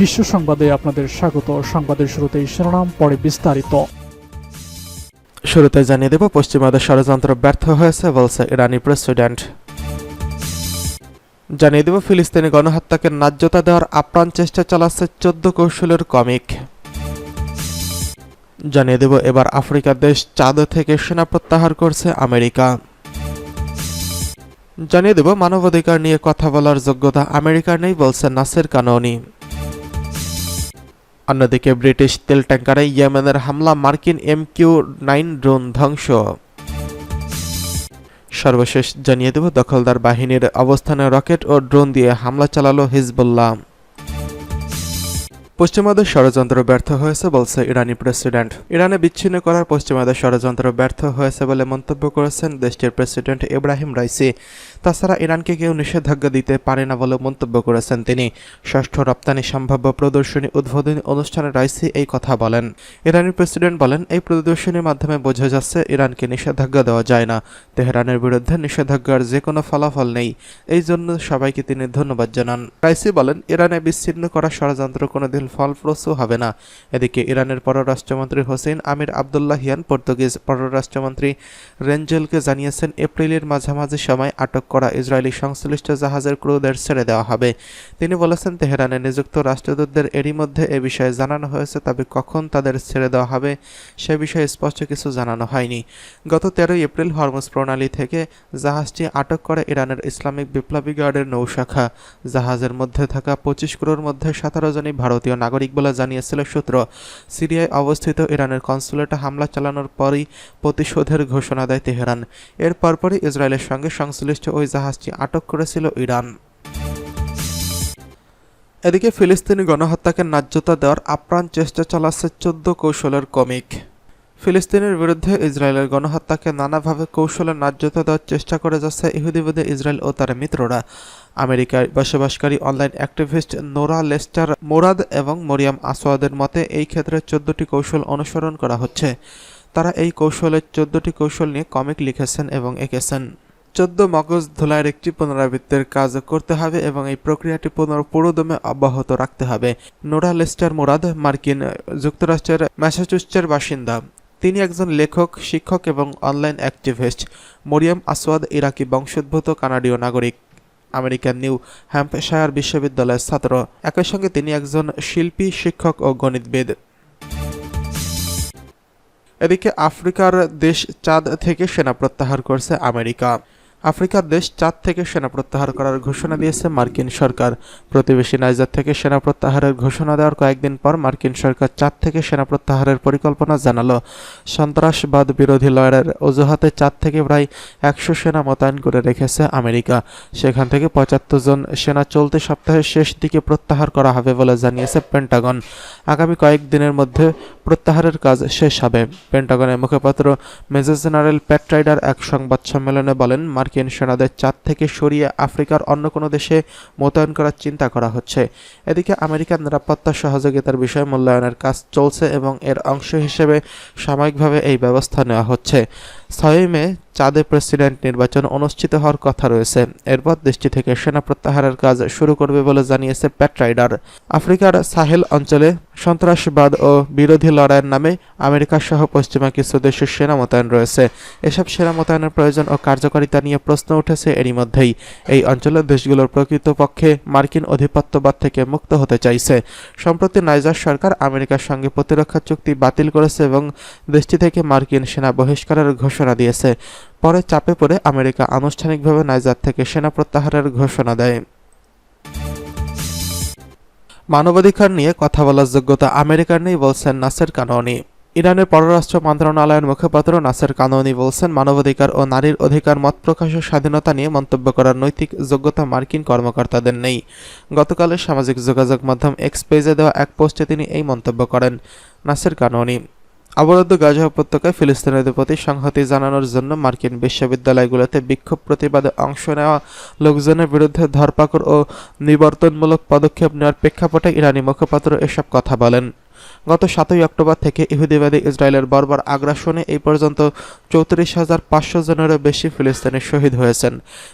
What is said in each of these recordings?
বিশ্ব সংবাদে আপনাদের স্বাগত। সংবাদের শুরুতেই শিরোনাম, পরে বিস্তারিত। শুরুতে জানিয়ে দেব, পশ্চিমাদের ষড়যন্ত্র ব্যর্থ হয়েছে বলছে ইরানি প্রেসিডেন্ট। জানিয়ে দেব, ফিলিস্তিনি গণহত্যাকে ন্যায্যতা দেওয়ার আপ্রাণ চেষ্টা চালাচ্ছে চোদ্দ কৌশলের কমিক। জানিয়ে দেব, এবার আফ্রিকার দেশ চাঁদ থেকে সেনা প্রত্যাহার করছে আমেরিকা। জানিয়ে দেব, মানবাধিকার নিয়ে কথা বলার যোগ্যতা আমেরিকার নেই বলছে নাসের কানৌনি। অন্যদিকে ব্রিটিশ তেল ট্যাঙ্কারে ইয়েমেনের হামলা, মার্কিন এম কিউ নাইন ড্রোন ধ্বংস। সর্বশেষ জানিয়ে দেব, দখলদার বাহিনীর অবস্থানে রকেট ও ড্রোন দিয়ে হামলা চালালো হিজবুল্লাহ। পশ্চিমাদের ষড়যন্ত্র ব্যর্থ হয়েছে বলছে ইরানি প্রেসিডেন্ট। ইরানে বিচ্ছিন্ন করার পশ্চিমাদের ষড়যন্ত্র ব্যর্থ হয়েছে বলে মন্তব্য করেছেন দেশটির প্রেসিডেন্ট ইব্রাহিম রাইসি। তাছাড়া ইরানকে কেউ নিষেধাজ্ঞা দিতে পারে না বলে মন্তব্য করেছেন তিনি। ষষ্ঠ রপ্তানি সম্ভাব্য প্রদর্শনী উদ্বোধনী অনুষ্ঠানে রাইসি এই কথা বলেন। ইরানের প্রেসিডেন্ট বলেন, এই প্রদর্শনীর মাধ্যমে বোঝা যাচ্ছে ইরানকে নিষেধাজ্ঞা দেওয়া যায় না। তেহরানের বিরুদ্ধে নিষেধাজ্ঞার যে কোনো ফলাফল নেই। এই জন্য সবাইকে তিনি ধন্যবাদ জানান। রাইসি বলেন, ইরানে বিচ্ছিন্ন করা ষড়যন্ত্র কোনোদিন ফলপ্রসূ হবে না। এদিকে ইরানের পররাষ্ট্রমন্ত্রী হোসেন আমির আবদুল্লাহিয়ান পর্তুগিজ পররাষ্ট্রমন্ত্রী রেঞ্জেলকে জানিয়েছেন, এপ্রিলের মাঝামাঝি সময় আটক করা ইসরায়েলি সংশ্লিষ্ট জাহাজের ক্রুদের ছেড়ে দেওয়া হবে। তিনি বলেছেন, তেহরানে নিযুক্ত রাষ্ট্রদূতদের এরই মধ্যে এ বিষয়ে জানানো হয়েছে, তবে কখন তাদের ছেড়ে দেওয়া হবে সে বিষয়ে স্পষ্ট কিছু জানানো হয়নি। গত তেরোই এপ্রিল হরমুজ প্রণালী থেকে জাহাজটি আটক করে ইরানের ইসলামিক বিপ্লবী গার্ডের নৌশাখা। জাহাজের মধ্যে থাকা পঁচিশ ক্রোর মধ্যে সতেরো জনই ভারতীয় নাগরিক বলে জানিয়েছিল সূত্র। সিরিয়ায় অবস্থিত ইরানের কনসুলেটে হামলা চালানোর পরই প্রতিশোধের ঘোষণা দেয় তেহরান। এর পরপরই ইসরায়েলের সঙ্গে সংশ্লিষ্ট ওই জাহাজটি আটক করেছিল ইরান। এদিকে ফিলিস্তিনি গণহত্যাকে ন্যায্যতা দেওয়ার আপ্রাণ চেষ্টা চালাচ্ছে চোদ্দ কৌশলের কমিক। ফিলিস্তিনের বিরুদ্ধে ইসরায়েলের গণহত্যাকে নানাভাবে কৌশলে ন্যায্যতা দেওয়ার চেষ্টা করে যাচ্ছে ইহুদিবাদী ইসরায়েল ও তার মিত্ররা। আমেরিকায় বসবাসকারী online activist Nora Lester, Morad এবং মরিয়াম আসওয়াদের মতে, এই ক্ষেত্রে চোদ্দটি কৌশল অনুসরণ করা হচ্ছে। তারা এই কৌশলের চোদ্দটি কৌশল নিয়ে কমিক লিখেছেন এবং এঁকেছেন। চোদ্দ মগজ ধুলাইয়ের একটি পুনরাবৃত্তের কাজ করতে হবে এবং এই প্রক্রিয়াটি পুনর পুরোদমে অব্যাহত রাখতে হবে। নোরা লেস্টার মোরাদ, মার্কিন যুক্তরাষ্ট্রের ম্যাসাচুসেটসের বাসিন্দা। তিনি একজন লেখক, শিক্ষক এবং online activist. Maryam Aswad Iraqi বংশোদ্ভূত কানাডীয় নাগরিক। আমেরিকান নিউ হ্যাম্পশায়ার বিশ্ববিদ্যালয়ের ছাত্র। একই সঙ্গে তিনি একজন শিল্পী, শিক্ষক ও গণিতবিদ। এদিকে আফ্রিকার দেশ চাঁদ থেকে সেনা প্রত্যাহার করছে আমেরিকা। আফ্রিকার দেশ চাঁদ থেকে সেনা প্রত্যাহার করার ঘোষণা দিয়েছে মার্কিন সরকার। প্রতিবেশী নাইজার থেকে সেনা প্রত্যাহারের ঘোষণা দেওয়ার কয়েকদিন পর মার্কিন সরকার চাঁদ থেকে সেনা প্রত্যাহারের পরিকল্পনা জানালো। সন্ত্রাসবাদ বিরোধী লড়াইয়ের অজুহাতে চাঁদ থেকে প্রায় একশো সেনা মোতায়েন করে রেখেছে আমেরিকা। সেখান থেকে পঁচাত্তর জন সেনা চলতি সপ্তাহের শেষ দিকে প্রত্যাহার করা হবে বলে জানিয়েছে পেন্টাগন। আগামী কয়েকদিনের মধ্যে প্রত্যাহারের কাজ শেষ হবে। পেন্টাগনের মুখপাত্র মেজর জেনারেল প্যাট রাইডার এক সংবাদ সম্মেলনে বলেন মার্কিন সেনাদের চাঁদ থেকে সরিয়ে আফ্রিকার অন্য কোনো দেশে মোতায়েন করার চিন্তা করা হচ্ছে। এদিকে আমেরিকার নিরাপত্তা সহযোগিতার বিষয়ে মূল্যায়নের কাজ চলছে এবং এর অংশ হিসেবে সাময়িকভাবে এই ব্যবস্থা নেওয়া হচ্ছে। ছয়ই মে চাঁদে প্রেসিডেন্ট নির্বাচন অনুষ্ঠিত হওয়ার কথা রয়েছে। এরপর দেশটি থেকে সেনা প্রত্যাহারের কাজ শুরু করবে বলে জানিয়েছে প্যাট রাইডার আফ্রিকার সাহেল অঞ্চলে সন্ত্রাসবাদ ও বিরোধী লড়াইয়ের নামে আমেরিকা সহ পশ্চিমা কিছু দেশের সেনা মোতায়েন রয়েছে। এসব সেনা মোতায়েনের প্রয়োজন ও কার্যকারিতা নিয়ে প্রশ্ন উঠেছে এরই মধ্যেই। এই অঞ্চলের দেশগুলোর প্রকৃতপক্ষে মার্কিন আধিপত্যবাদ থেকে মুক্ত হতে চাইছে। সম্প্রতি নাইজার সরকার আমেরিকার সঙ্গে প্রতিরক্ষা চুক্তি বাতিল করেছে এবং দেশটি থেকে মার্কিন সেনা বহিষ্কারের ঘোষণা দিয়েছে। পরে চাপে পড়ে আমেরিকা আনুষ্ঠানিকভাবে নাইজার থেকে সেনা প্রত্যাহারের ঘোষণা দেয়। মানবাধিকার নিয়ে কথা বলার যোগ্যতা আমেরিকার নেই বলছেন নাসের কানৌনি। ইরানের পররাষ্ট্র মন্ত্রণালয়ের মুখপাত্র নাসের কানৌনি বলছেন, মানবাধিকার ও নারীর অধিকার, মত প্রকাশের স্বাধীনতা নিয়ে মন্তব্য করার নৈতিক যোগ্যতা মার্কিন কর্মকর্তাদের নেই। গতকালের সামাজিক যোগাযোগ মাধ্যম এক্স পেজে দেওয়া এক পোস্টে তিনি এই মন্তব্য করেন। নাসের কানৌনি অবরুদ্ধ গাজা উপত্যকায় ফিলিস্তিনিদের প্রতি সংহতি জানানোর জন্য মার্কিন বিশ্ববিদ্যালয়গুলোতে বিক্ষোভ প্রতিবাদে অংশ নেওয়া লোকজনের বিরুদ্ধে ধরপাকড় ও নিবর্তনমূলক পদক্ষেপ নেওয়ার প্রেক্ষাপটে ইরানি মুখপাত্র এসব কথা বলেন। গত সাতই অক্টোবর থেকে ইহুদিবাদী ইসরায়েলের বর্বর আগ্রাসনে এই পর্যন্ত চৌত্রিশ হাজার পাঁচশো জনেরও বেশি ফিলিস্তিনি শহীদ হয়েছেন।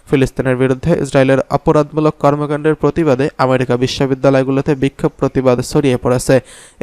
ফিলিস্তিনের বিরুদ্ধে ইসরায়েলের অপরাধমূলক কর্মকাণ্ডের প্রতিবাদে আমেরিকা বিশ্ববিদ্যালয়গুলোতে বিক্ষোভ প্রতিবাদ ছড়িয়ে পড়েছে।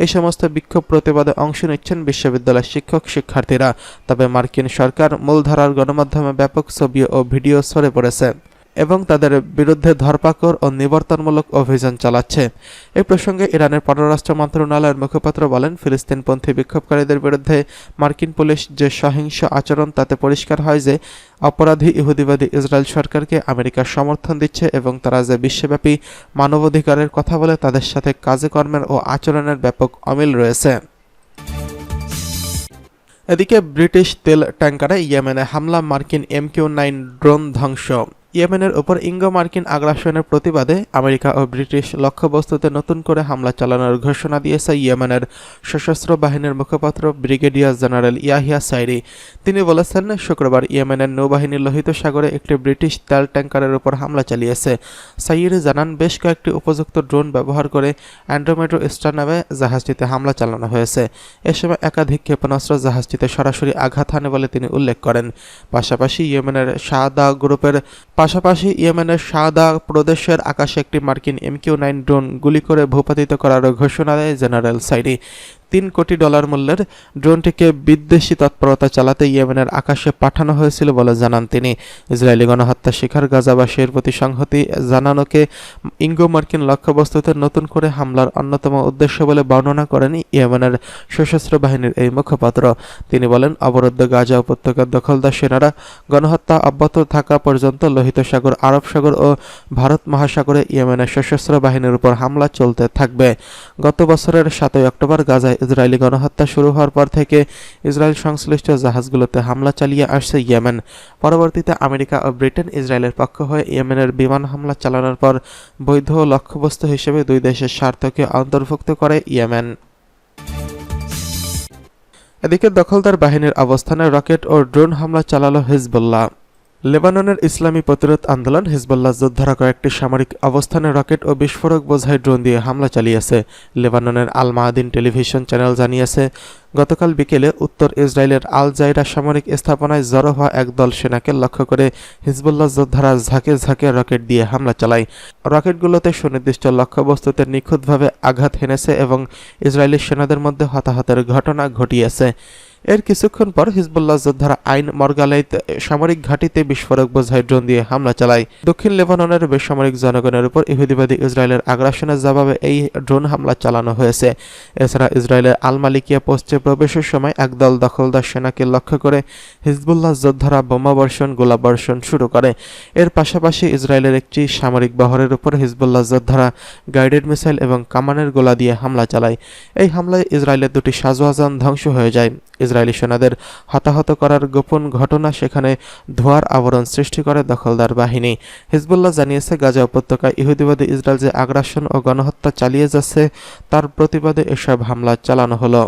এই সমস্ত বিক্ষোভ প্রতিবাদে অংশ নিচ্ছেন বিশ্ববিদ্যালয়ের শিক্ষক, শিক্ষার্থীরা। তবে মার্কিন সরকার মূলধারার গণমাধ্যমে ব্যাপক ছবি ও ভিডিও ছড়ে পড়েছে। এবং তাদের বিরুদ্ধে ধরপাকড় ও নিবর্তনমূলক অভিযান চালাচ্ছে। এই প্রসঙ্গে ইরানের পররাষ্ট্র মন্ত্রণালয়ের মুখপাত্র বলেন, ফিলিস্তিনপন্থী বিক্ষোভকারীদের বিরুদ্ধে মার্কিন পুলিশ যে সহিংস আচরণ তাতে পরিষ্কার হয় যে, অপরাধী ইহুদিবাদী ইসরায়েল সরকারকে আমেরিকা সমর্থন দিচ্ছে এবং তারা যে বিশ্বব্যাপী মানবাধিকারের কথা বলে তাদের সাথে কাজে কর্মের ও আচরণের ব্যাপক অমিল রয়েছে। এদিকে ব্রিটিশ তেল ট্যাঙ্কারে ইয়েমেনে হামলা, মার্কিন এম এমকিউ নাইন ড্রোন ধ্বংস। ইয়েমেনের উপর ইঙ্গো মার্কিন আগ্রাসনের প্রতিবাদে আমেরিকা ও ব্রিটিশ লক্ষ্যবস্তুতে নতুন করে হামলা চালানোর ঘোষণা দিয়েছে ইয়েমেনের সশস্ত্র বাহিনীর মুখপাত্র ব্রিগেডিয়ার জেনারেল ইয়াহিয়া সাইরি। তিনি বলেছেন, শুক্রবার ইয়েমেনের নৌবাহিনী লোহিত সাগরে একটি ব্রিটিশ তেল ট্যাঙ্কারের উপর হামলা চালিয়েছে। সাইরি জানান, বেশ কয়েকটি উপযুক্ত ড্রোন ব্যবহার করে অ্যান্ড্রোমেডো স্টার নামে জাহাজটিতে হামলা চালানো হয়েছে। এ সময় একাধিক ক্ষেপণাস্ত্র জাহাজটিতে সরাসরি আঘাত হানে বলে তিনি উল্লেখ করেন। পাশাপাশি ইয়েমেনের শাহাদা গ্রুপের পাশাপাশি ইয়েমেনের সাদা প্রদেশের আকাশে একটি মার্কিন এমকিউ নাইন ড্রোন গুলি করে ভূপাতিত করারও ঘোষণা দেয় জেনারেল সাইরি তিন কোটি ডলার মূল্যের ড্রোনটিকে বিদ্বেষী তৎপরতা চালাতে ইয়েমেনের আকাশে পাঠানো হয়েছিল বলে জানান তিনি। ইসরায়েলি গণহত্যা শিকার গাজাবাসীর প্রতি সংহতি জানানোকে ইঙ্গো মার্কিন লক্ষ্যবস্তুতে নতুন করে হামলার অন্যতম উদ্দেশ্য বলে বর্ণনা করেন ইয়েমেনের সশস্ত্র বাহিনীর এই মুখপাত্র। তিনি বলেন, অবরুদ্ধ গাজা উপত্যকার দখলদার সেনারা গণহত্যা অব্যাহত থাকা পর্যন্ত লোহিত সাগর, আরব সাগর ও ভারত মহাসাগরে ইয়েমেনের সশস্ত্র বাহিনীর উপর হামলা চলতে থাকবে। গত বছরের সাতই অক্টোবর গাজায় ইসরায়েলি গণহত্যা শুরু হওয়ার পর থেকে ইসরায়েল সংশ্লিষ্ট জাহাজগুলোতে হামলা চালিয়ে আসছে ইয়েমেন। পরবর্তীতে আমেরিকা ও ব্রিটেন ইসরায়েলের পক্ষ হয়ে ইয়েমেনের বিমান হামলা চালানোর পর বৈধ লক্ষ্যবস্তু হিসেবে দুই দেশের স্বার্থকে অন্তর্ভুক্ত করে ইয়েমেন। এদিকে দখলদার বাহিনীর অবস্থানে রকেট ও ড্রোন হামলা চালালো হিজবুল্লাহ। লেবাননের ইসলামী প্রতিরোধ আন্দোলন হিজবুল্লাহ যোদ্ধারা কয়েকটি সামরিক অবস্থানে রকেট ও বিস্ফোরক বোঝাই ড্রোন দিয়ে হামলা চালিয়েছে। লেবাননের আল মাহাদিন টেলিভিশন চ্যানেল জানিয়েছে গতকাল বিকেলে উত্তর ইসরায়েলের আল জাইরা সামরিক স্থাপনায় জড়ো হওয়া একদল সেনাকে লক্ষ্য করে হিজবুল্লাহ যোদ্ধারা ঝাঁকে ঝাঁকে রকেট দিয়ে হামলা চালায়। রকেটগুলোতে সুনির্দিষ্ট লক্ষ্যবস্তুতে নিখুঁতভাবে আঘাত হেনেছে এবং ইসরায়েলি সেনাদের মধ্যে হতাহতের ঘটনা ঘটিয়েছে। এর কিছুক্ষণ পর হিজবুল্লাহ যোদ্ধারা আইন মর্গালাইত সামরিক ঘাঁটিতে বিস্ফোরক বোঝাই ড্রোন দিয়ে হামলা চালায়। দক্ষিণ লেবাননের বেসামরিক জনগণের উপর ইহুদিবাদী ইসরায়েলের আগ্রাসনের জবাবে এই ড্রোন হামলা চালানো হয়েছে। এছাড়া ইসরায়েলের আল মালিকিয়া পোস্টে প্রবেশের সময় একদল দখলদার সেনাকে লক্ষ্য করে হিজবুল্লাহ যোদ্ধারা বোমা বর্ষণ গোলা বর্ষণ শুরু করে। এর পাশাপাশি ইসরায়েলের একটি সামরিক বহরের উপর হিজবুল্লাহ যোদ্ধারা গাইডেড মিসাইল এবং কামানের গোলা দিয়ে হামলা চালায়। এই হামলায় ইসরায়েলের দুটি সাজোয়াজান ধ্বংস হয়ে যায়। ইসরায়েলি সেনাদের হতাহত করার গোপন ঘটনা সেখানে ধোঁয়ার আবরণ সৃষ্টি করে দখলদার বাহিনী। হিজবুল্লাহ জানিয়েছে, গাজা উপত্যকায় ইহুদিবাদী ইসরায়েল যে আগ্রাসন ও গণহত্যা চালিয়ে যাচ্ছে, তার প্রতিবাদে এসব হামলা চালানো হলো।